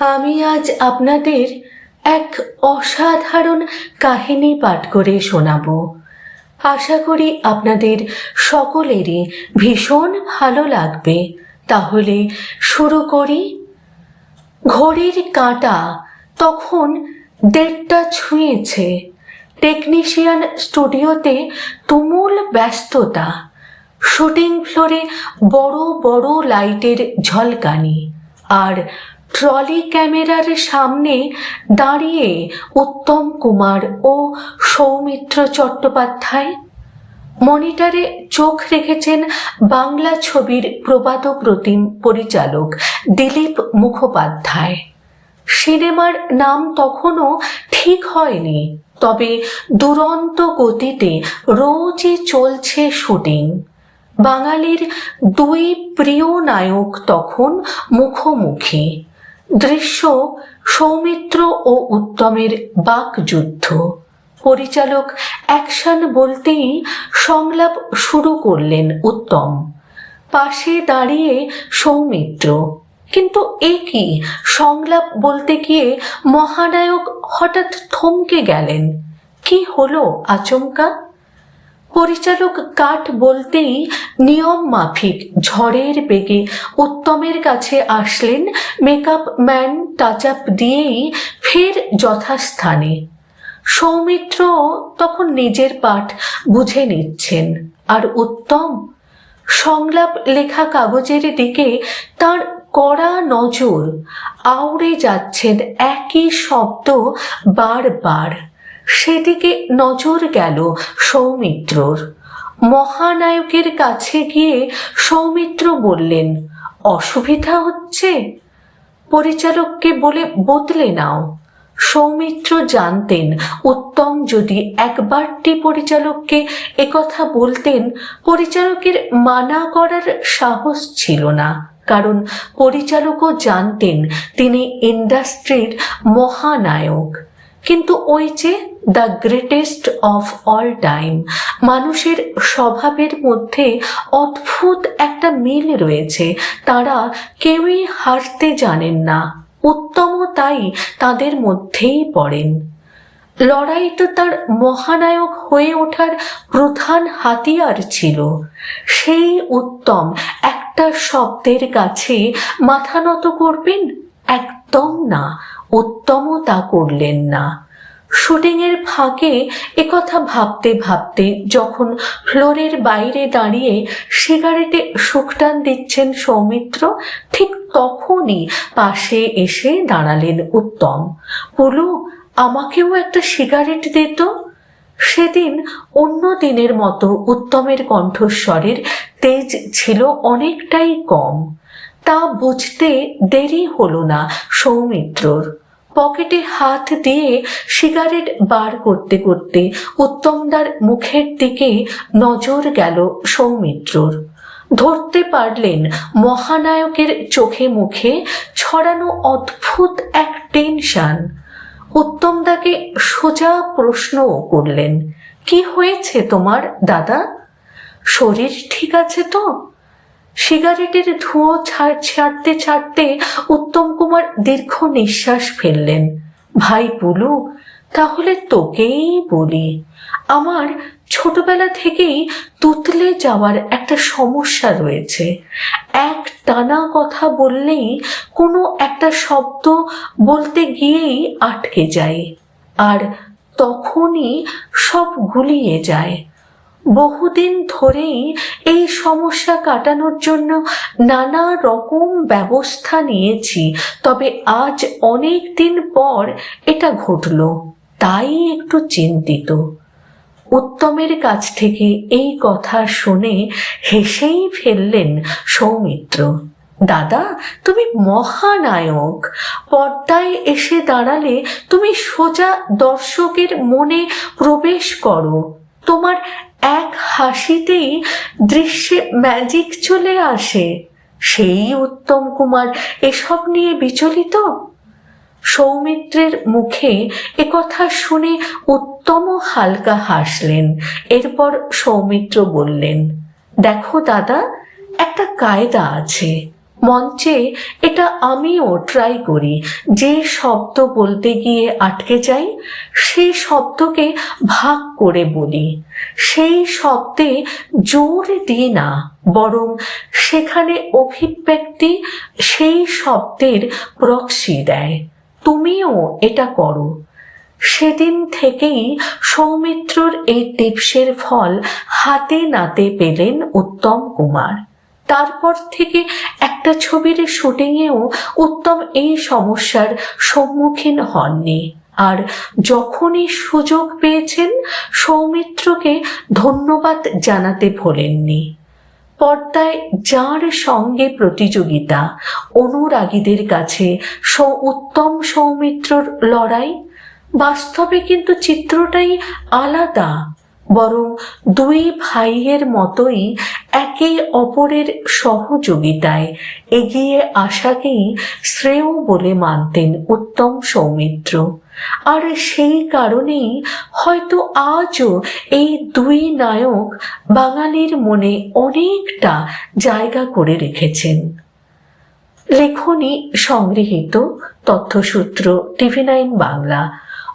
আমি আজ আপনাদের এক অসাধারণ কাহিনী পাঠ করে শোনাব। আশা করি আপনাদের সকলেরই ভীষণ ভালো লাগবে। তাহলে শুরু করি। ঘড়ির কাঁটা তখন দেড়টা ছুঁয়েছে। টেকনিশিয়ান স্টুডিওতে তুমুল ব্যস্ততা। শুটিং ফ্লোরে বড় বড় লাইটের ঝলকানি। আর ট্রলি ক্যামেরার সামনে দাঁড়িয়ে উত্তম কুমার ও সৌমিত্র চট্টোপাধ্যায় মনিটরে চোখ রেখেছেন বাংলা ছবির প্রবাদ প্রতিম পরিচালক দিলীপ মুখোপাধ্যায়। সিনেমার নাম তখনও ঠিক হয়নি, তবে দুরন্ত গতিতে রোজই চলছে শুটিং। বাঙালির দুই প্রিয় নায়ক তখন মুখোমুখি। দৃশ্য সৌমিত্র ও উত্তমের বাকযুদ্ধ। পরিচালক অ্যাকশন বলতেই সংলাপ শুরু করলেন উত্তম। পাশে দাঁড়িয়ে সৌমিত্র। কিন্তু এ কি? সংলাপ বলতে গিয়ে মহানায়ক হঠাৎ থমকে গেলেন। কি হলো আচমকা? পরিচালক কাঠ বলতেই নিয়ম মাফিক, ঝড়ের বেগে উত্তমের কাছে আসলেন মেকআপ ম্যান টাচ আপ দিয়েই ফের যথাস্থানে। সৌমিত্র তখন নিজের পাঠ বুঝে নিচ্ছেন। আর উত্তম সংলাপ লেখা কাগজের দিকে তার কড়া নজর, আউড়ে যাচ্ছেন একই শব্দ বারবার। সেদিকে নজর গেল সৌমিত্রর। মহানায়কের কাছে গিয়ে সৌমিত্র বললেন, অসুবিধা হচ্ছে? পরিচালককে বলে বদলে নাও। সৌমিত্র জানতেন, উত্তম যদি একবারটি পরিচালককে একথা বলতেন, পরিচালকের মানা করার সাহস ছিল না। কারণ পরিচালকও জানতেন, তিনি ইন্ডাস্ট্রির মহানায়ক। কিন্তু ওই যে the greatest of all time মানুষের স্বভাবের মধ্যে অদ্ভুত একটা মিল রয়েছে। তারা কেউই হারতে জানেন না, উত্তমও তাই তাদের মধ্যেই পড়েন। লড়াই তো তার মহানায়ক হয়ে ওঠার প্রধান হাতিয়ার ছিল। সেই উত্তম একটা শব্দের কাছে মাথা নত করবেন? একদম না। উত্তমও তা করলেন না। শুটিংয়ের ফাঁকে একথা ভাবতে ভাবতে যখন ফ্লোরের বাইরে দাঁড়িয়ে সিগারেটে সুখটান দিচ্ছেন সৌমিত্র, ঠিক তখনই পাশে এসে দাঁড়ালেন উত্তম। পুলু, আমাকেও একটা সিগারেট দিত সেদিন অন্য দিনের মতো উত্তমের কণ্ঠস্বরের তেজ ছিল অনেকটাই কম। তা বুঝতে দেরি হলো না সৌমিত্রর। পকেটে হাত দিয়ে সিগারেট বার করতে করতে উত্তমদার মুখের দিকে নজর গেল সৌমিত্রর। ধরতে পারলেন মহানায়কের চোখে মুখে ছড়ানো অদ্ভুত এক টেনশন। উত্তমদাকে সোজা প্রশ্নও করলেন, কি হয়েছে তোমার দাদা? শরীর ঠিক আছে তো? সিগারেটের ধুঁয়ো ছাড়, ছাড়তে ছাড়তে উত্তম কুমার দীর্ঘ নিঃশ্বাস ফেললেন। ভাই পুলু, তাহলে তোকেই বলি, আমার ছোটবেলা থেকেই তুতলে যাওয়ার একটা সমস্যা রয়েছে। এক টানা কথা বললেই কোনো একটা শব্দ বলতে গিয়েই আটকে যায়, আর তখনই সব গুলিয়ে যায়। বহুদিন ধরেই এই সমস্যা কাটানোর জন্য নানা রকম ব্যবস্থা নিয়েছি, তবে আজ অনেক দিন পর এটা ঘটল, তাই একটু চিন্তিত। উত্তমের কাছ থেকে এই কথা শুনে হেসেই ফেললেন সৌমিত্র। দাদা, তুমি মহানায়ক। পর্দায় এসে দাঁড়ালে তুমি সোজা দর্শকের মনে প্রবেশ করো। তোমার এক হাসিতেই দৃশ্যে ম্যাজিক চলে আসে। সেই উত্তম কুমার এসব নিয়ে বিচলিত? সৌমিত্রের মুখে একথা শুনে উত্তম হালকা হাসলেন। এরপর সৌমিত্র বললেন, দেখো দাদা, একটা কায়দা আছে। মঞ্চে এটা আমিও ট্রাই করি। যে শব্দ বলতে গিয়ে আটকে যাই সেই শব্দকে ভাগ করে বলি। সেই শব্দে জোর দিই না, বরং সেখানে অভিব্যক্তি সেই শব্দের প্রক্সি দেয়। তুমিও এটা করো। সেদিন থেকেই সৌমিত্রর এই টিপসের ফল হাতে নাতে পেলেন উত্তম কুমার। তারপর থেকে একটা ছবির শুটিংয়েও উত্তম এই সমস্যার সম্মুখীন হননি। আর যখনই সুযোগ পেয়েছেন, সৌমিত্রকে ধন্যবাদ জানাতে ভোলেননি। পর্দায় যার সঙ্গে প্রতিযোগিতা, অনুরাগীদের কাছে উত্তম সৌমিত্রর লড়াই, বাস্তবে কিন্তু চিত্রটাই আলাদা বরং দুই ভাইয়ের মতোই একে অপরের সহযোগিতায় এগিয়ে আসাকেই শ্রেয় বলে মানতেন উত্তম সৌমিত্র। আর সেই কারণেই হয়তো আজও এই দুই নায়ক বাঙালির মনে অনেকটা জায়গা করে রেখেছেন। লেখনী সংগৃহীত, তথ্যসূত্র টিভি নাইন বাংলা।